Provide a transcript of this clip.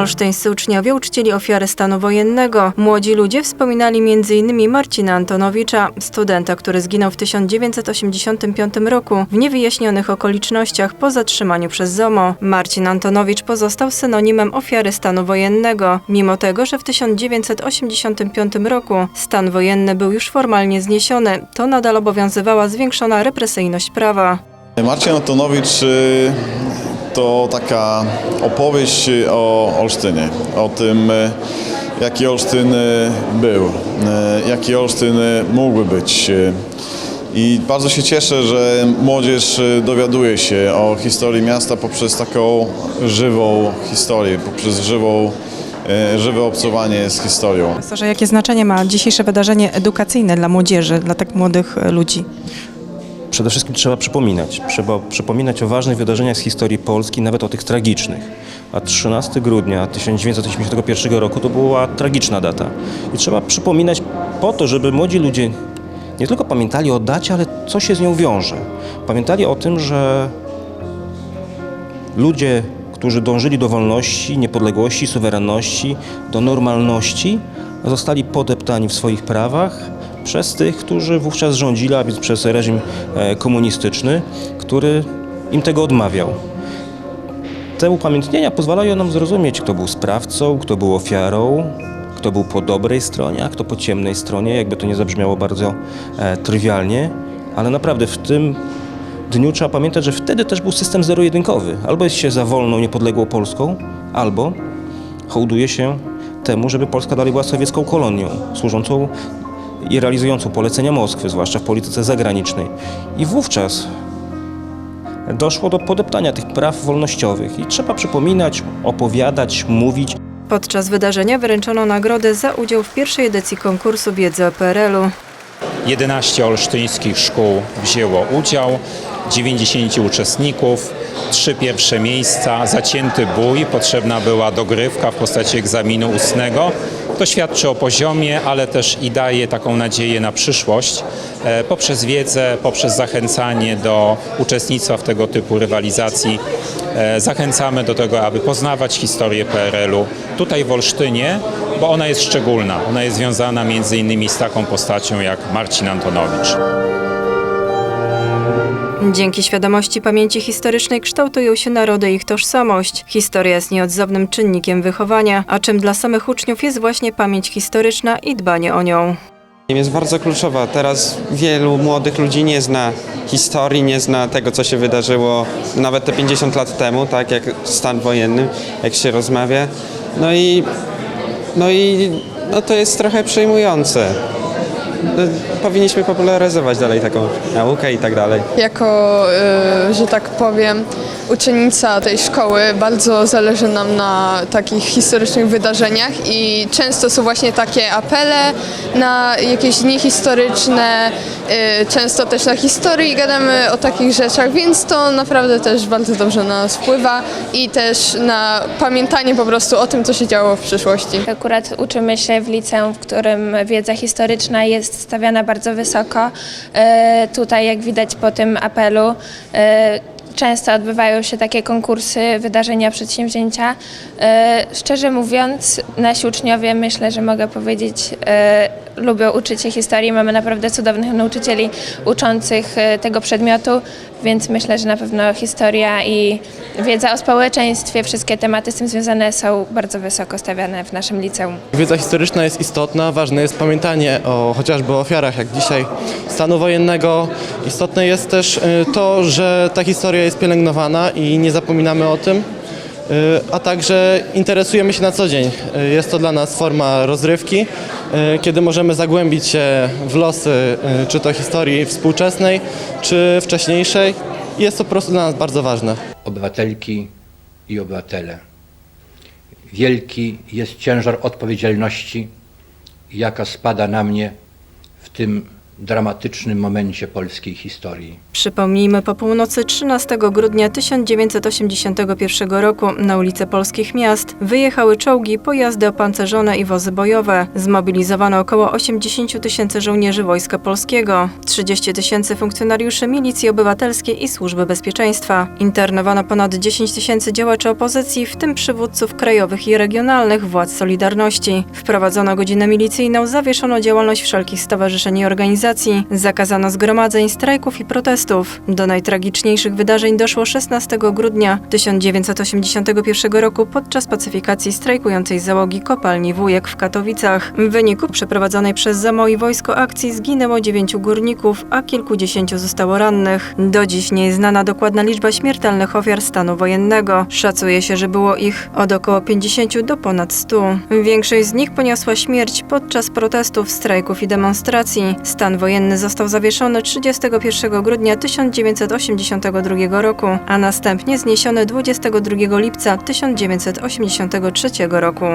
Olsztyńscy uczniowie uczcili ofiary stanu wojennego. Młodzi ludzie wspominali m.in. Marcina Antonowicza, studenta, który zginął w 1985 roku w niewyjaśnionych okolicznościach po zatrzymaniu przez ZOMO. Marcin Antonowicz pozostał synonimem ofiary stanu wojennego, mimo tego, że w 1985 roku stan wojenny był już formalnie zniesiony, to nadal obowiązywała zwiększona represyjność prawa. Marcin Antonowicz y, to taka opowieść o Olsztynie, o tym, y, jaki Olsztyn y, był, y, jaki Olsztyn mógłby być. I bardzo się cieszę, że młodzież dowiaduje się o historii miasta poprzez taką żywą historię, poprzez żywą, żywe obcowanie z historią. Profesorze, jakie znaczenie ma dzisiejsze wydarzenie edukacyjne dla młodzieży, dla tak młodych e, ludzi? Przede wszystkim trzeba przypominać. Trzeba przypominać o ważnych wydarzeniach z historii Polski, nawet o tych tragicznych. A 13 grudnia 1981 roku to była tragiczna data. I trzeba przypominać po to, żeby młodzi ludzie nie tylko pamiętali o dacie, ale co się z nią wiąże. Pamiętali o tym, że ludzie, którzy dążyli do wolności, niepodległości, suwerenności, do normalności, zostali podeptani w swoich prawach przez tych, którzy wówczas rządzili, a więc przez reżim e, komunistyczny, który im tego odmawiał. Te upamiętnienia pozwalają nam zrozumieć, kto był sprawcą, kto był ofiarą, kto był po dobrej stronie, a kto po ciemnej stronie, jakby to nie zabrzmiało bardzo e, trywialnie, ale naprawdę w tym dniu trzeba pamiętać, że wtedy też był system zero-jedynkowy. Albo jest się za wolną, niepodległą Polską, albo hołduje się temu, żeby Polska dalej była sowiecką kolonią, służącą i realizującą polecenia Moskwy, zwłaszcza w polityce zagranicznej. I wówczas doszło do podeptania tych praw wolnościowych i trzeba przypominać, opowiadać, mówić. Podczas wydarzenia wręczono nagrodę za udział w pierwszej edycji konkursu wiedzy o PRL-u. 11 olsztyńskich szkół wzięło udział, 90 uczestników, trzy pierwsze miejsca, zacięty bój, potrzebna była dogrywka w postaci egzaminu ustnego. To świadczy o poziomie, ale też i daje taką nadzieję na przyszłość e, poprzez wiedzę, poprzez zachęcanie do uczestnictwa w tego typu rywalizacji. E, Zachęcamy do tego, aby poznawać historię PRL-u tutaj w Olsztynie, bo ona jest szczególna. Ona jest związana między innymi z taką postacią jak Marcin Antonowicz. Dzięki świadomości pamięci historycznej kształtują się narody i ich tożsamość. Historia jest nieodzownym czynnikiem wychowania, a czym dla samych uczniów jest właśnie pamięć historyczna i dbanie o nią. Jest bardzo kluczowa. Teraz wielu młodych ludzi nie zna historii, nie zna tego, co się wydarzyło nawet te 50 lat temu, tak jak stan wojenny, jak się rozmawia. No i, no i no to jest trochę przejmujące. No, powinniśmy popularyzować dalej taką naukę i tak dalej. Jako, y, że tak powiem, uczennica tej szkoły bardzo zależy nam na takich historycznych wydarzeniach i często są właśnie takie apele na jakieś dni historyczne, y, często też na historii gadamy o takich rzeczach, więc to naprawdę też bardzo dobrze na nas wpływa i też na pamiętanie po prostu o tym, co się działo w przyszłości. Akurat uczymy się w liceum, w którym wiedza historyczna jest stawiana bardzo wysoko. E, Tutaj, jak widać po tym apelu, e, często odbywają się takie konkursy, wydarzenia, przedsięwzięcia. E, Szczerze mówiąc, nasi uczniowie, myślę, że mogę powiedzieć, e, lubią uczyć się historii. Mamy naprawdę cudownych nauczycieli uczących e, tego przedmiotu, więc myślę, że na pewno historia i wiedza o społeczeństwie, wszystkie tematy z tym związane są bardzo wysoko stawiane w naszym liceum. Wiedza historyczna jest istotna, ważne jest pamiętanie o chociażby ofiarach, jak dzisiaj stanu wojennego. Istotne jest też to, że ta historia jest pielęgnowana i nie zapominamy o tym, y, a także interesujemy się na co dzień. Y, Jest to dla nas forma rozrywki, y, kiedy możemy zagłębić się w losy czy to historii współczesnej, czy wcześniejszej. Jest to po prostu dla nas bardzo ważne. obywatelki i obywatele. Wielki jest ciężar odpowiedzialności, jaka spada na mnie w tym dramatycznym momencie polskiej historii. Przypomnijmy, po północy 13 grudnia 1981 roku na ulice polskich miast wyjechały czołgi, pojazdy opancerzone i wozy bojowe. Zmobilizowano około 80 tysięcy żołnierzy Wojska Polskiego, 30 tysięcy funkcjonariuszy milicji obywatelskiej i służby bezpieczeństwa. Internowano ponad 10 tysięcy działaczy opozycji, w tym przywódców krajowych i regionalnych władz Solidarności. Wprowadzono godzinę milicyjną, zawieszono działalność wszelkich stowarzyszeń i organizacji, zakazano zgromadzeń, strajków i protestów. Do najtragiczniejszych wydarzeń doszło 16 grudnia 1981 roku podczas pacyfikacji strajkującej załogi kopalni Wujek w Katowicach. W wyniku przeprowadzonej przez ZAMO i wojsko akcji zginęło dziewięciu górników, a kilkudziesięciu zostało rannych. Do dziś nie jest znana dokładna liczba śmiertelnych ofiar stanu wojennego. Szacuje się, że było ich od około 50 do ponad 100. Większość z nich poniosła śmierć podczas protestów, strajków i demonstracji. Stan wojenny został zawieszony 31 grudnia 1982 roku, a następnie zniesiony 22 lipca 1983 roku.